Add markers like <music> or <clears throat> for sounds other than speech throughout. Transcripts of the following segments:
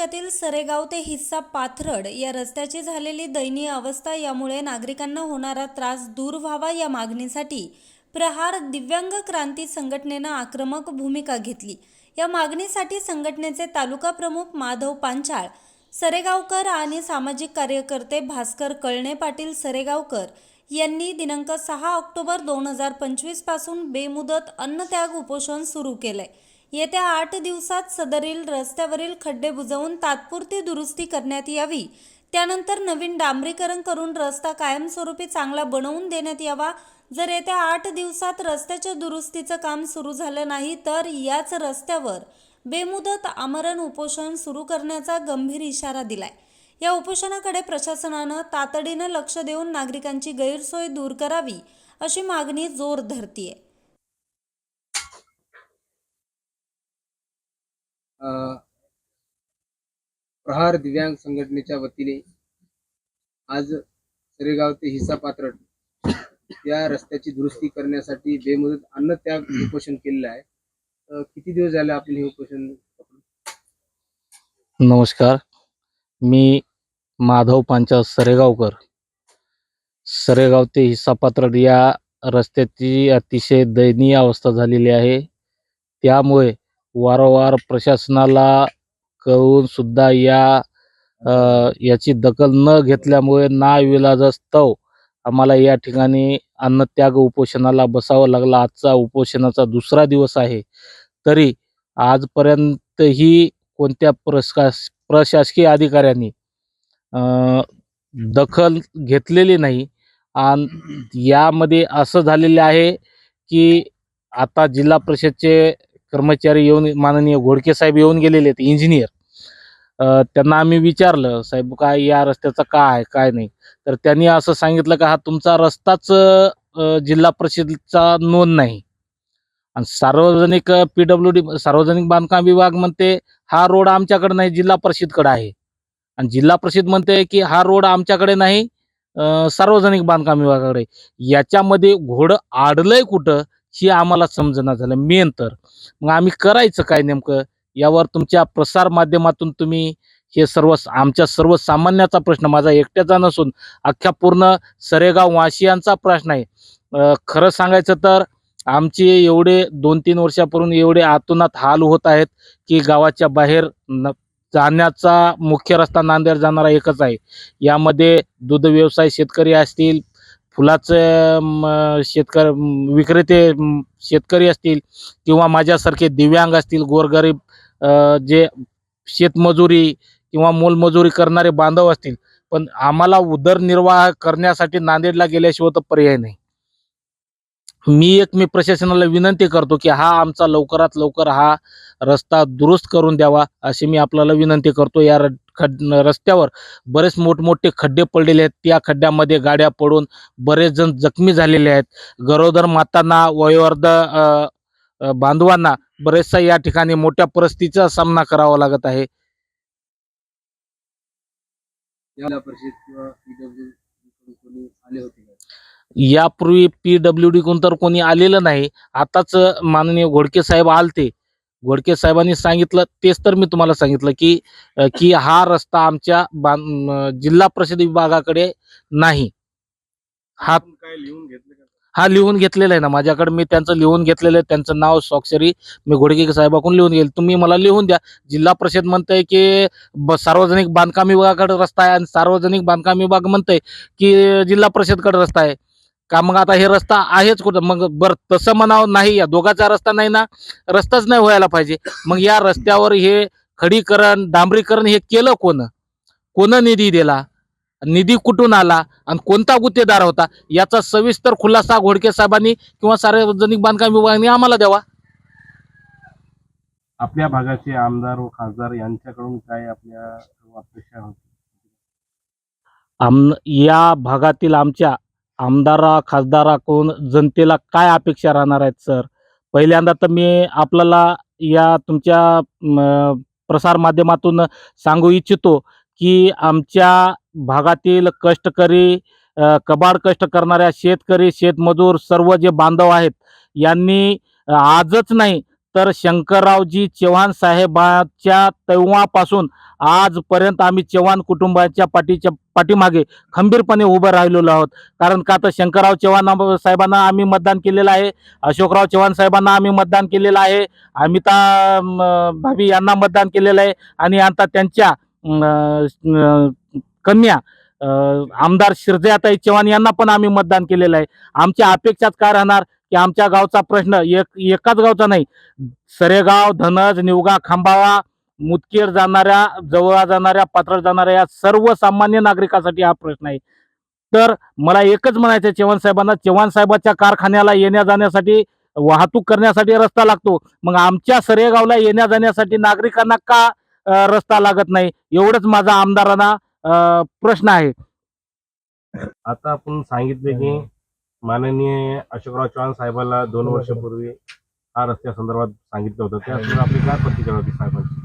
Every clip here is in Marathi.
तालुक्यातील सरेगाव ते हिस्सा पाथरड या रस्त्याची झालेली दयनीय अवस्था यामुळे नागरिकांना होणारा त्रास दूर व्हावा या मागणीसाठी प्रहार दिव्यांग क्रांती संघटनेनं आक्रमक भूमिका घेतली. या मागणीसाठी संघटनेचे तालुका प्रमुख माधव पांचाळ सरेगावकर आणि सामाजिक कार्यकर्ते भास्कर कळणे पाटील सरेगावकर यांनी दिनांक सहा ऑक्टोबर दोन हजार पंचवीसपासून बेमुदत अन्नत्याग उपोषण सुरू केलं आहे येत्या आठ दिवसात सदरील रस्त्यावरील खड्डे बुजवून तात्पुरती दुरुस्ती करण्यात यावी. त्यानंतर नवीन डांबरीकरण करून रस्ता कायमस्वरूपी चांगला बनवून देण्यात यावा. जर येत्या आठ दिवसात रस्त्याच्या दुरुस्तीचं काम सुरू झालं नाही तर याच रस्त्यावर बेमुदत आमरण उपोषण सुरू करण्याचा गंभीर इशारा दिलाय. या उपोषणाकडे प्रशासनानं तातडीनं लक्ष देऊन नागरिकांची गैरसोय दूर करावी अशी मागणी जोर धरतीये. प्रहार दिव्यांग संघटनेच्या वतीने आज सरेगाव ते हिस्सा पात्रट या रस्त्याची दुरुस्ती करण्यासाठी बेमुदत अन्नत्याग उपोषण केलेलं आहे. किती दिवस झाले आपले हे उपोषण नमस्कार. मी माधव पांचा सरेगावकर. सरेगाव ते हिस्सापात्र या रस्त्याची अतिशय दयनीय अवस्था झालेली आहे. त्यामुळे वारंवार प्रशासनाला कळून सुद्धा या अ, याची दखल न घेतल्यामुळे ना विलाजास्तव आम्हाला या ठिकाणी अन्नत्याग उपोषणाला बसावं लागलं. आजचा उपोषणाचा दुसरा दिवस आहे. तरी आजपर्यंतही कोणत्या प्रशास प्रशासकीय अधिकाऱ्यांनी अ, दखल घेतलेली नाही. आणि यामध्ये असं झालेलं आहे की आता जिल्हा परिषदचे कर्मचारी येऊन माननीय घोडके साहेब येऊन गेलेले आहेत इंजिनियर त्यांना आम्ही विचारलं साहेब काय या रस्त्याचं काय आहे काय नाही? तर त्यांनी असं सांगितलं का हा तुमचा रस्ताच जिल्हा परिषदचा नोंद नाही. आणि सार्वजनिक पी डब्ल्यू डी सार्वजनिक बांधकाम विभाग म्हणते हा रोड आमच्याकडे नाही जिल्हा परिषदकडे आहे. आणि जिल्हा परिषद म्हणते की हा रोड आमच्याकडे नाही सार्वजनिक बांधकाम विभागाकडे याच्यामध्ये घोडं आडलंय कुठं ही आम्हाला समजना झालं. मेन तर. मग आम्ही करायचं काय नेमकं? यावर तुमच्या प्रसार माध्यमातून तुम्ही हे सर्व आमच्या सर्वसामान्याचा प्रश्न माझा एकट्याचा नसून अख्ख्या पूर्ण सरेगाव वाशियांचा प्रश्न आहे. खरं सांगायचं तर आमचे एवढे दोन तीन वर्षापूर्वी एवढे आतोनात हाल होत आहेत की गावाच्या बाहेर न जाण्याचा मुख्य रस्ता नांदेड जाणारा एकच आहे. यामध्ये दूध व्यवसाय शेतकरी असतील फुलाचं शेतकर विक्रेते शेतकरी असतील किंवा माझ्यासारखे दिव्यांग असतील गोरगरीब जे शेतमजुरी किंवा मोलमजुरी करणारे बांधव असतील पण आम्हाला उदरनिर्वाह करण्यासाठी नांदेडला गेल्याशिवाय तर पर्याय नाही. मी एक मी प्रशासनाला विनंती करतो की हा आमचा लवकरात लवकर हा रस्ता दुरुस्त करून द्यावा अशी मी आपल्याला विनंती करतो. या खड रस्त्यावर बरेच मोठमोठे खड्डे पडलेले आहेत. त्या खड्ड्यामध्ये गाड्या पडून बरेच जण जखमी झालेले आहेत. गरोदर मातांना वयोवर्ध बांधवांना बरेचसा या ठिकाणी मोठ्या परिस्थितीचा सामना करावा लागत आहे. यापूर्वी पी डब्ल्यू डी कोण तर कोणी आलेलं नाही. आताच माननीय घोडके साहेब आलते. घोडके साहेबांनी सांगितलं तेच तर मी तुम्हाला सांगितलं की की हा रस्ता आमच्या जिल्हा परिषद विभागाकडे नाही. हा हा लिहून घेतलेला आहे ना. माझ्याकडे मी त्यांचं लिहून घेतलेलं आहे. त्यांचं नाव स्वाक्षरी मी घोडके साहेबाकडून लिहून घेईल. तुम्ही मला लिहून द्या. जिल्हा परिषद म्हणतंय की सार्वजनिक बांधकाम विभागाकडे रस्ता आहे आणि सार्वजनिक बांधकाम विभाग म्हणतंय की जिल्हा परिषदकडे रस्ता आहे. का मग आता हे रस्ता आहेच कुठं? मग बरं तसं म्हणावं नाही या दोघाचा रस्ता नाही ना रस्ताच नाही व्हायला पाहिजे. मग या रस्त्यावर हे खडीकरण डांबरीकरण हे केलं कोण? कोण निधी दिला? निधी कुठून आला? आणि कोणता गुत्तेदार होता? याचा सविस्तर खुलासा घोडके साहेबांनी किंवा सार्वजनिक बांधकाम विभागाने आम्हाला द्यावा. आपल्या भागाचे आमदार व खासदार यांच्याकडून काय आपल्या अपेक्षा होती? आम या भागातील आमच्या आमदारा खासदाराकडून जनतेला काय अपेक्षा राहणार आहेत सर? पहिल्यांदा तर मी आपल्याला या तुमच्या प्रसारमाध्यमातून प्रसार माध्यमातून सांगू इच्छितो की आमच्या भागातील कष्टकरी कबाड कष्ट करणाऱ्या शेतकरी शेतमजूर सर्व जे बांधव आहेत यांनी आजच नाही तर शंकररावजी चव्हाण साहेबाच्या तेव्हापासून आजपर्यंत आम्ही चव्हाण कुटुंबाच्या पाठीच्या पाठीमागे खंबीरपणे उभं राहिलेलो आहोत. कारण का तर शंकरराव चव्हाण साहेबांना आम्ही मतदान केलेलं आहे. अशोकराव चव्हाण साहेबांना आम्ही मतदान केलेलं आहे. अमिता भाभी यांना मतदान केलेलं आहे. आणि आता त्यांच्या कन्या आमदार शिरजयाताई चव्हाण यांना पण आम्ही मतदान केलेलं आहे. आमच्या अपेक्षाच काय राहणार? की आमच्या गावचा प्रश्न एक एकाच गावचा नाही. सरेगाव धनज निवगा खांबावा मुदखेड जाणाऱ्या जवळ जाणाऱ्या पात्र जाणाऱ्या या सर्वसामान्य नागरिकासाठी हा प्रश्न आहे. तर मला एकच म्हणायचं चव्हाण साहेबांना चव्हाण साहेबाच्या कारखान्याला येण्या जाण्यासाठी वाहतूक करण्यासाठी रस्ता लागतो. मग आमच्या सरेगावला येण्या जाण्यासाठी नागरिकांना का रस्ता लागत नाही? एवढंच माझा आमदारांना प्रश्न आहे. आता आपण सांगितले की माननीय अशोकराव चव्हाण साहेबांना दोन वर्षापूर्वी हा रस्त्या संदर्भात सांगितलं होतं. त्या संदर्भात आपली काय प्रतिक्रिया होती साहेबांची?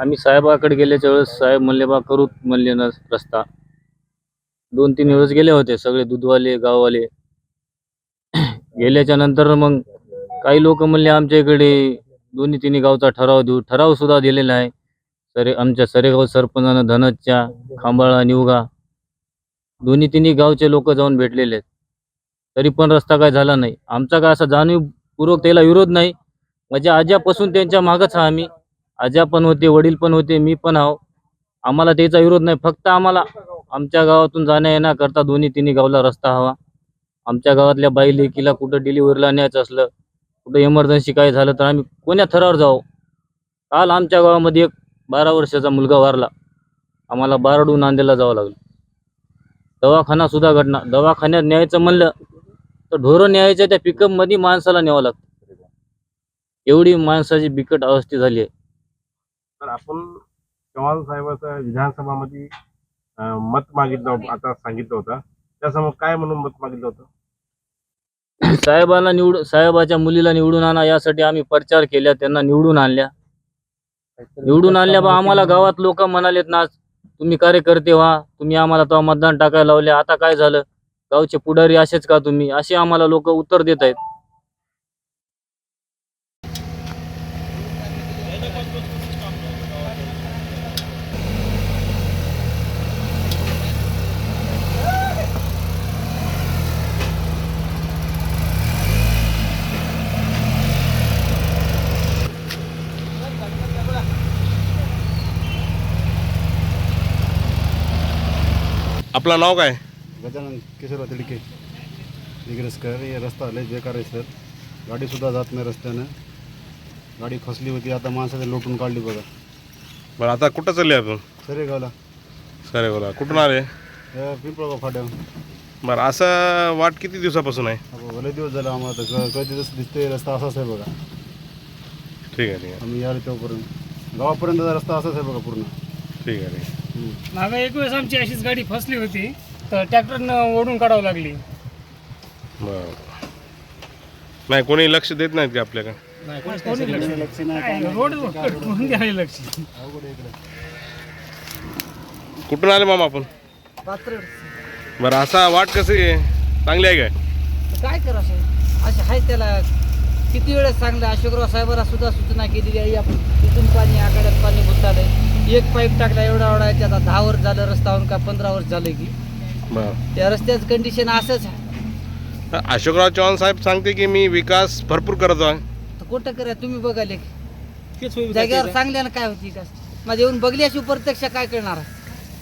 आम्ही साहेबाकडे गेल्याच्या वेळेस साहेब म्हणले बा करू म्हणले ना रस्ता. दोन तीन वेळेस गेले होते सगळे दूधवाले गाववाले. गेल्याच्यानंतर मग काही लोक म्हणले आमच्या इकडे दोन्ही तिन्ही गावचा ठराव देऊ. ठराव सुद्धा दिलेला आहे. सरे आमच्या सरेगाव सरपंचानं धनजच्या खांबाळा निवगा. दोन्ही तिन्ही गावचे लोक जाऊन भेटलेले आहेत. तरी पण रस्ता काय झाला नाही. आमचा काय असा जाणीवपूर्वक त्याला विरोध नाही. म्हणजे आज्यापासून त्यांच्या मागच हा आम्ही. आज्या पण होते वडील पण होते मी पण आहो. आम्हाला त्याचा विरोध नाही. फक्त आम्हाला आमच्या गावातून जाण्या येण्याकरता दोन्ही तिन्ही गावला रस्ता हवा. आमच्या गावातल्या बाई लेकीला कुठं डिलिव्हरीला न्यायचं असलं कुठं इमर्जन्सी काय झालं तर आम्ही कोण्या थरावर जाऊ काल आमच्या गावामध्ये एक बारा वर्षाचा मुलगा वारला. आम्हाला बारडू नांदेडला जावं लागलं. दवाखाना सुद्धा घडना दवाखान्यात न्यायचं म्हणलं तर ढोरं न्यायच्या त्या पिकअपमध्ये माणसाला न्यावं लागतं. एवढी माणसाची बिकट अवस्था झाली आहे. तर आपण चव्हाण साहेबाचं विधानसभामध्ये अं, मत मागितलं आता सांगितलं होतं. त्यासमोर काय म्हणून मत मागितलं होतं? <clears throat> साहेबाला निवड साहेबाच्या मुलीला निवडून आणा यासाठी आम्ही प्रचार केल्या त्यांना निवडून आणल्या. निवडून आणल्या बा आम्हाला गावात लोक म्हणालेत ना तुम्ही कार्यकर्ते व्हा तुम्ही आम्हाला तेव्हा मतदान टाकायला लावले आता काय झालं? गावचे पुढारी असेच का तुम्ही? असे आम्हाला लोक उत्तर देत आहेत. आपलं नाव काय गजानन किशोरराव तिडके दिग्रसकर हे रस्ता लय बेकार आहे सर. गाडीसुद्धा जात नाही रस्त्यानं. गाडी फसली होती आता माणसाने लोटून काढली बघा. बरं आता कुठं चालले आपण? सरेगावला. सरे बोला कुठून आले? या पिंपळगाव फाट्या बरं असं वाट किती दिवसापासून आहे? अहो, लय दिवस झाला आम्हाला तर जसं दिसतोय रस्ता असाच आहे बघा. ठीक आहे ठीक आहे. आम्ही यायला तेव्हापर्यंत. गावापर्यंतचा रस्ता असाच आहे बघा पूर्ण. ठीक आहे ठीक आहे. मागं एक वेळेस आमची अशीच गाडी फसली होती तर ट्रॅक्टरनं ओढून काढावं लागली. बरं. नाही कोणी लक्ष देत नाहीत का आपल्याकडे? कोणी लक्ष नाही. रोड म्हणून द्यावे लक्ष. कुठून आले मामा आपण? बरं असा वाट कशी आहे? चांगली आहे काय? काय करायचं असे आहे त्याला. किती वेळेस सांगलं अशोकराव साहेबांना सुद्धा सूचना केलेली आहे आपण तिथून पाणी आखाड्यात पाणी घुसतालंय एक पाईप टाकला एवढा एवढा याच्यात आता दहा वर्ष झालं रस्त्यावरून का पंधरा वर्ष झालं की. बरं. त्या रस्त्याचं कंडिशन असंच आहे. अशोकराव चव्हाण साहेब सांगते की मी विकास भरपूर करत आहे. तर कुठं करा तुम्ही बघाले जागेवर सांगल्यानं काय होती का माझे येऊन बघल्याशी प्रत्यक्ष काय करणार आहे?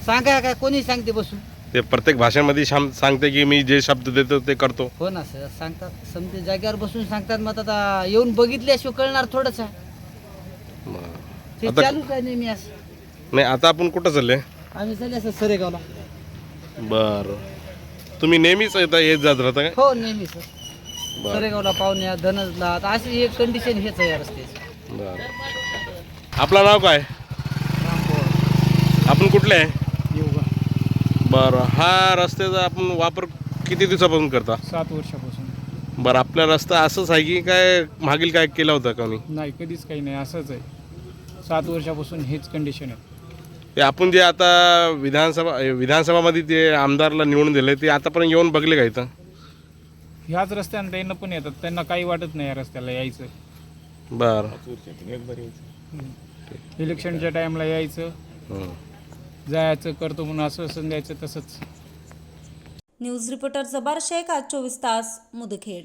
सांगा काय कोणी सांगते बसून. ते प्रत्येक भाषेमध्ये शाम सांगते की मी जे शब्द देतो ते करतो. हो ना सर सांगतात. समजे जागेवर बसून सांगतात मग आता येऊन बघितल्याशिवाय कळणार थोडंच आहे बरं. ते आता- चालू काय नेहमी असं. नाही आता आपण कुठं चालले? आम्ही चालले असं सरेगावला. बरं. तुम्ही नेहमीच येता येत जात राहता काय? हो नेहमी सर बरं. सरेगावला पाहुण्या धनजला आता अशी एक कंडिशन हेच आहे या रस्त्याची. बरं. आपलं नाव काय? आपण कुठले? आहे बरं. हा रस्त्याचा आपण वापर किती दिवसापासून करता? सात वर्षापासून. बरं आपला रस्ता असंच आहे की काय मागील काय केला होता का नाही? कधीच काही नाही असंच आहे. सात वर्षापासून हेच कंडिशन आहे. ते आपण जे आता विधानसभा विधानसभामध्ये ते आमदारला निवडून दिले ते आतापर्यंत येऊन बघले का इथं? ह्याच रस्त्यानं त्यांना पण येतात. त्यांना काही वाटत नाही या रस्त्याला यायचं. बर. इलेक्शनच्या टाईमला यायचं. जायचं करतो म्हणून आश्वासन द्यायचं तसंच. न्यूज रिपोर्टर जबार शेख आज चोवीस तास मुदखेड.